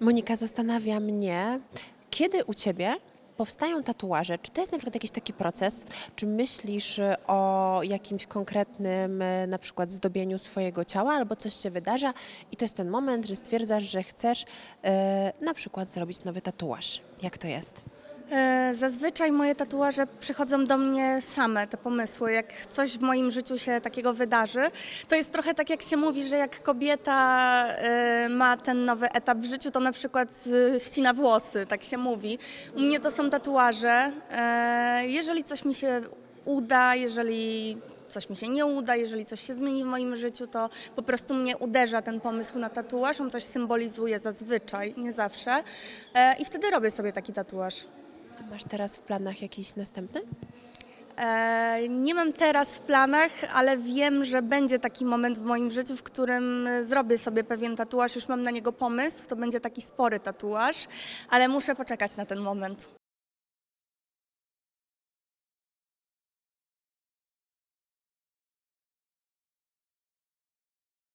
Monika, zastanawia mnie, kiedy u Ciebie powstają tatuaże? Czy to jest na przykład jakiś taki proces? Czy myślisz y, o jakimś konkretnym y, na przykład zdobieniu swojego ciała albo coś się wydarza i to jest ten moment, że stwierdzasz, że chcesz y, na przykład zrobić nowy tatuaż? Jak to jest? E, Zazwyczaj moje tatuaże przychodzą do mnie same, te pomysły. Jak coś w moim życiu się takiego wydarzy, to jest trochę tak, jak się mówi, że jak kobieta e, ma ten nowy etap w życiu, to na przykład ścina włosy, tak się mówi. U mnie to są tatuaże. E, Jeżeli coś mi się uda, jeżeli coś mi się nie uda, jeżeli coś się zmieni w moim życiu, to po prostu mnie uderza ten pomysł na tatuaż. On coś symbolizuje zazwyczaj, nie zawsze. I wtedy robię sobie taki tatuaż. Masz teraz w planach jakiś następny? E, Nie mam teraz w planach, ale wiem, że będzie taki moment w moim życiu, w którym e, zrobię sobie pewien tatuaż. Już mam na niego pomysł. To będzie taki spory tatuaż, ale muszę poczekać na ten moment.